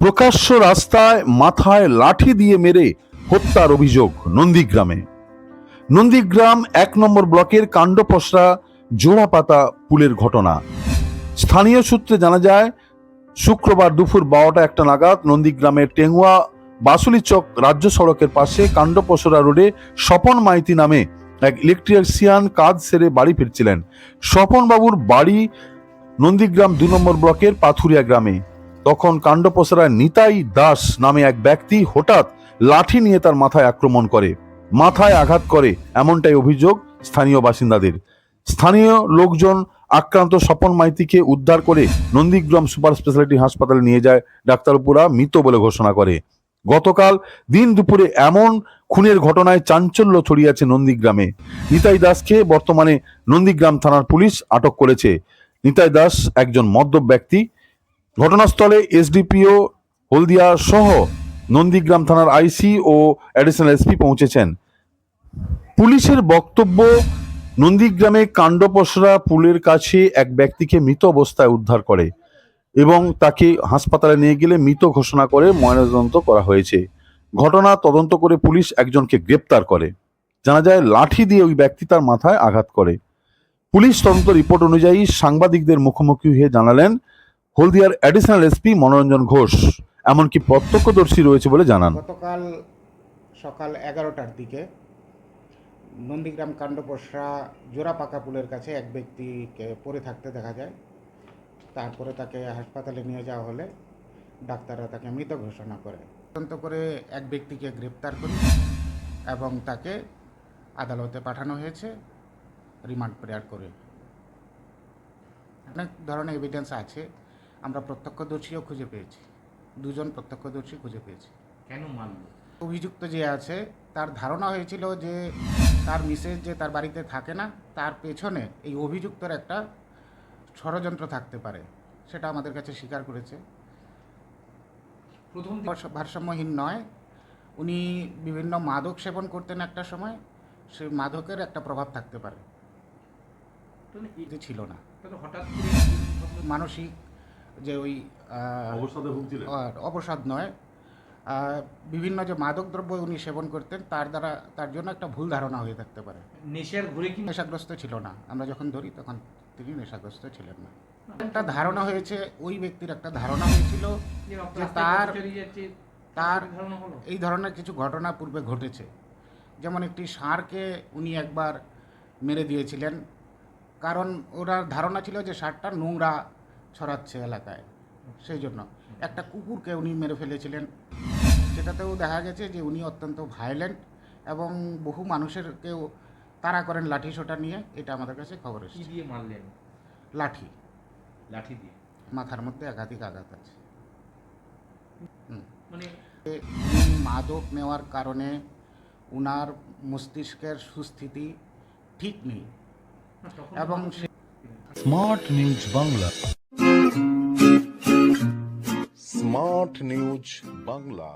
প্রকাশ্য রাস্তায় মাথায় লাঠি দিয়ে মেরে হত্যার অভিযোগ নন্দীগ্রামে। নন্দীগ্রাম এক নম্বর ব্লকের কাণ্ডপসরা জোড়াপাতা পুলের ঘটনা। স্থানীয় সূত্রে জানা যায়, শুক্রবার দুপুর বারোটা একটা নাগাদ নন্দীগ্রামের টেঙ্গুয়া বাসুলি চক রাজ্য সড়কের পাশে কাণ্ডপসরা রোডে স্বপন মাইতি নামে এক ইলেকট্রিশিয়ান কাজ সেরে বাড়ি ফিরছিলেন। স্বপনবাবুর বাড়ি নন্দীগ্রাম দু নম্বর ব্লকের পাথুরিয়া গ্রামে। তখন কাণ্ডপসরায় নিতাই দাস নামে এক ব্যক্তি হঠাৎ লাঠি নিয়ে তার মাথায় আক্রমণ করে। মাথায় আঘাত করে, এমনটাই অভিযোগ স্থানীয় বাসিন্দাদের। স্থানীয় লোকজন আক্রান্ত স্বপন মাইতিকে উদ্ধার করে নন্দীগ্রাম সুপার স্পেশালিটি হাসপাতালে নিয়ে যায় ডাক্তারপুরা, মৃত বলে ঘোষণা করে। গতকাল দিন দুপুরে এমন খুনের ঘটনায় চাঞ্চল্য ছড়িয়েছে নন্দীগ্রামে। নিতাই দাসকে বর্তমানে নন্দীগ্রাম থানার পুলিশ আটক করেছে। নিতাই দাস একজন মদ্যপ ব্যক্তি ঘটনাস্থলে এসডিপিও, হলদিয়া সহ নন্দীগ্রাম থানার আইসি ও অ্যাডিশনাল এসপি পৌঁছেছেন। পুলিশের বক্তব্য, নন্দীগ্রামে কাণ্ডপসরা পুলের কাছে এক ব্যক্তিকে মৃত অবস্থায় উদ্ধার করে এবং তাকে হাসপাতালে নিয়ে গেলে মৃত ঘোষণা করে ময়নাতদন্ত করা হয়েছে। ঘটনা তদন্ত করে পুলিশ একজনকে গ্রেপ্তার করে। জানা যায়, লাঠি দিয়ে ওই ব্যক্তি তার মাথায় আঘাত করে। পুলিশ তদন্ত রিপোর্ট অনুযায়ী সাংবাদিকদের মুখোমুখি হয়ে জানালেন হলদিয়ার অ্যাডিশনাল এসপি মনোরঞ্জন ঘোষ, এমনকি প্রত্যক্ষদর্শী রয়েছে বলে জানান। গতকাল সকাল এগারোটার দিকে নন্দীগ্রাম কাণ্ডপসরা জোড়াপাকা পুলের কাছে এক ব্যক্তিকে পড়ে থাকতে দেখা যায়। তারপরে তাকে হাসপাতালে নিয়ে যাওয়া হলে ডাক্তাররা তাকে মৃত ঘোষণা করে। তদন্ত করে এক ব্যক্তিকে গ্রেপ্তার করি এবং তাকে আদালতে পাঠানো হয়েছে, রিমান্ড প্রেয়ার করে। অনেক ধরনের এভিডেন্স আছে। আমরা প্রত্যক্ষদর্শীও খুঁজে পেয়েছি। দুজন প্রত্যক্ষদর্শী খুঁজে পেয়েছি। কেন মারল অভিযুক্ত যে আছে তার ধারণা হয়েছিল যে তার মিসেস যে তার বাড়িতে থাকে না তার পেছনে এই অভিযুক্তর একটা ষড়যন্ত্র থাকতে পারে সেটা আমাদের কাছে স্বীকার করেছে। প্রথম ভারস- ভারসাম্যহীন নয়। উনি বিভিন্ন মাদক সেবন করতেন একটা সময় সেই মাদকের একটা প্রভাব থাকতে পারে। ছিল না। হঠাৎ মানসিক যে ওই অবসাদে ভুগছিলেন? আর অবসাদ নয় বিভিন্ন যে মাদক দ্রব্য উনি সেবন করতেন তার দ্বারা তার জন্য একটা ভুল ধারণা হয়ে থাকতে পারে। নেশার ঘুরে কি নেশাগ্রস্ত ছিল না। আমরা যখন ধরি তখন তিনি নেশাগ্রস্ত ছিলেন না। একটা ধারণা হয়েছে ওই ব্যক্তির একটা ধারণা হয়েছিল যে তার- তার এই ধরনের কিছু ঘটনা পূর্বে ঘটেছে। যেমন একটি ষাঁড়কে উনি একবার মেরে দিয়েছিলেন। কারণ ওনার ধারণা ছিল যে ষাঁড়টা নোংরা ছড়াচ্ছে এলাকায় সেই জন্য। একটা কুকুরকে উনি মেরে ফেলেছিলেন। সেটাতেও দেখা গেছে যে উনি অত্যন্ত ভায়োলেন্ট এবং বহু মানুষের কেউ তারা করেন লাঠি সোটা নিয়ে এটা আমাদের কাছে খবর এসেছে। দিয়ে মারলেন? লাঠি। লাঠি দিয়ে? মাথার মধ্যে একাধিক আঘাত আছে। মানে মাদক নেওয়ার কারণে উনার মস্তিষ্কের সুস্থিতি ঠিক নেই। এবং সে smart news Bangla. Smart news Bangla